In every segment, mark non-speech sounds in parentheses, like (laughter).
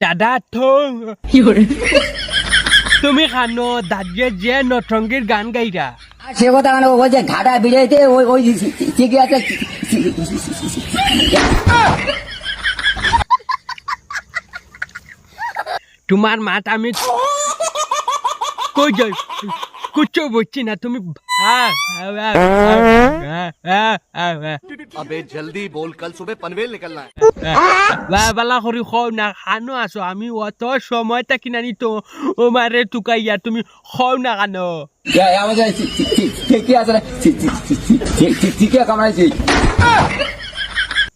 দাদা তো তুমি খানো দাদে যে নটঙ্গির গান গাইরা সে কথা মানে ওই যে ঘাটা বিড়াইতে ওই ওই ঠিকই আছে। তোমার মাত আমি কই যাই? কিছু বুঝছি না তুমি আবে জলদি বল কাল সুবে পনভেল নিকলনা হ্যায় বালা করি খাও না খানো আছো আমি অত সময় থাকি না তো ও মারে তুকাইয়া তুমি খাও না খানো ঠিকই আছে ঠিকই কামাইছি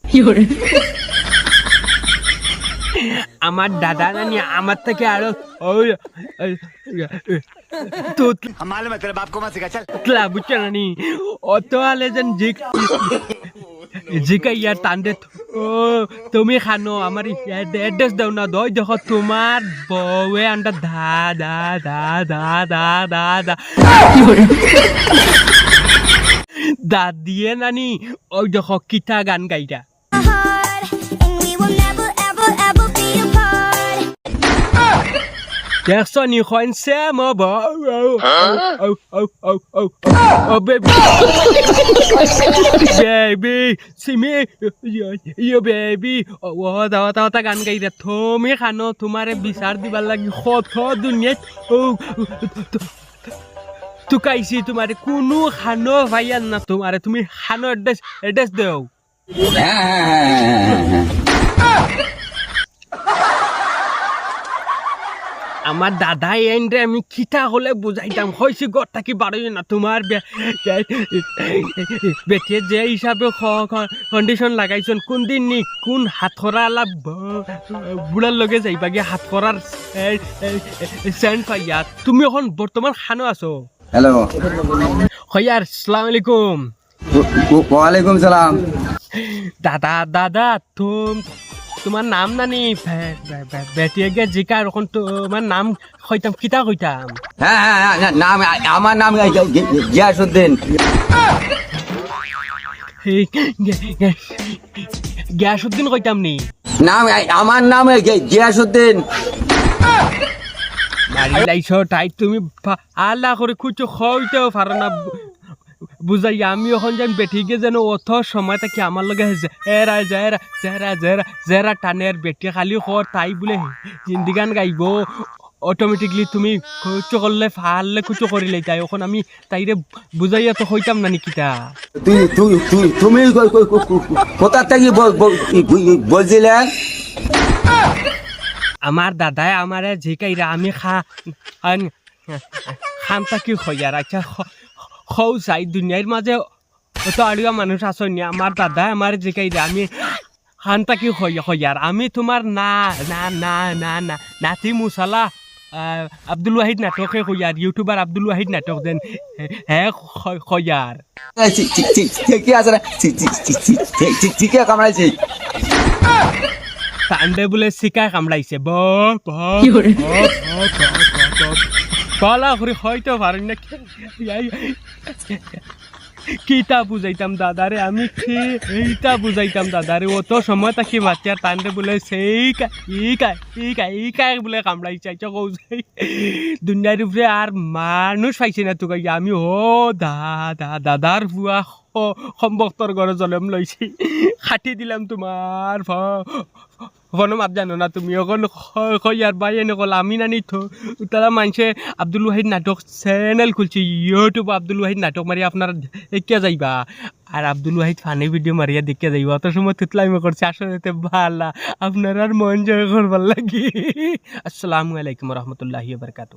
কি করে আমার দাদা নানি আমার থেকে আরও তো हम मालूम है तेरे बाप को मत सिखा चल তলা বুঝছো নানি অত আলে যেন জিক জিকাইয়া টান্দে ও তুমি খানো আমার এড্রেস দাও না দই দেখো তোমার বউয়ে আন্ডা ধা ধা ধা ধা ধা ধা ধা দা দিয়ে নানি ওই দেখো কিতা গান গাইরা দেখছ নি খনছে মই ব ও ও ও ও ও বেবি বেবি সিমি ইয়ো বেবি ও দা দা দা গান গাই রে তুমি খানো তোমারে বিচার দিবার লাগি কত দুনিয়াত ও তুকাইছি তোমারে কোনো খানো ভাইয়ান না তোমারে তুমি খানো এড্রেস এড্রেস দেও হ্যাঁ হ্যাঁ হ্যাঁ হ্যাঁ আমার দাদা এনরে আমি কিতা হলে বুঝাইতাম। হয়েছি গড় থাকি বারোই না তোমার বেটিয়ে যে হিসাবে কন্ডিশন লাগাইছন কোন দিন নি কোন হাতখরা আলা বুড়ার লগে যাইবাগে হাতখরার সেন্ট পাইয়া। তুমি এখন বর্তমান খানো আছো? হ্যালো। হয়ার সালাম আলাইকুম। ওয়ালাইকুম সালাম। দাদা দাদা তুম তোমার নাম নানি বেটিয়ে গে জিকা এখন তোমার নাম কইতাম কিতা কইতাম? হ্যাঁ হ্যাঁ হ্যাঁ নাম আমার নাম গিয়াসুদ্দিন। গিয়াসুদ্দিন কইতাম নি? নাম আমার নাম গিয়াসুদ্দিন। লাইছো তাই তুমি আল্লাহ করে খুঁজো হইতেও পারো না বু- বুঝাই আমি এখন যেন বেঠিকে যেন অত সময় থাকি আমার লগে জেরা জেরা জেরা জেরা জেরা টানের বেটি খালি কর তাই বলে হিন্দি গান গাইব। অটোমেটিকলি তুমি খুচো করলে ফাললে খুচো করিলে তাই এখন আমি তাইরে বুঝাইয়া তো হইতাম না নিকিতা তুই তুই তুই তুমি কোথা থেকে বল- বল- বলছিলে? আমার দাদাই আমারে জিকাইরা আমি খা খান তাকি খয়ার আচ্ছা খৌ চাই দুনিয়ার মাঝে অত আড়িয়া মানুষ আসনি আমার দাদাই আমার জিকাইরা আমি খান তাকি খয়ার আমি তোমার না না না না না নাতি মুসালা আব্দুল ওয়াহিদ নাটকে খয়ার ইউটিউবার আব্দুল ওয়াহিদ নাটক দেন হে খয়ার ঠিকই আছে ঠিকই কামড়াইছি বলে শিকাই কামড়াইছে ব বলা করে হয়তো পারেন না। কিতা বুঝাইতাম দাদারে, আমি কি এইটা বুঝাইতাম দাদারে, অত সময় থাকি বাচ্চার টানতে বলে সেই কা- ই কাই ই কাই ই কাই বলে কামড়াই চাইছ কৌ যাই দুনিয়ার উপরে আর মানুষ পাইছে না তোকে। আমি ও দাদা, দাদার বুয়া সম্ভক্তর ঘরে জলম লইছি। খাটি দিলাম তোমার ফোনো মাত জানো না তুমি? অকল ইয়ার বাই এনে কল, আমি নানি থো তারা মানুষে আব্দুল ওয়াহিদ নাটক চ্যানেল খুলছে ইউটিউব আব্দুল ওয়াহিদ নাটক মারি আপনারা দেখিয়া যাইবা। আর আব্দুল ওয়াহিদ ফানি ভিডিও মারিয়া দেখিয়া যাইবা। অত সময় থুতলাইমে করছে আসলে ভালা আপনার আর মন জয় করবার লাগি। (laughs) আসসালামু আলাইকুম রহমতুল্লাহি বারকাতু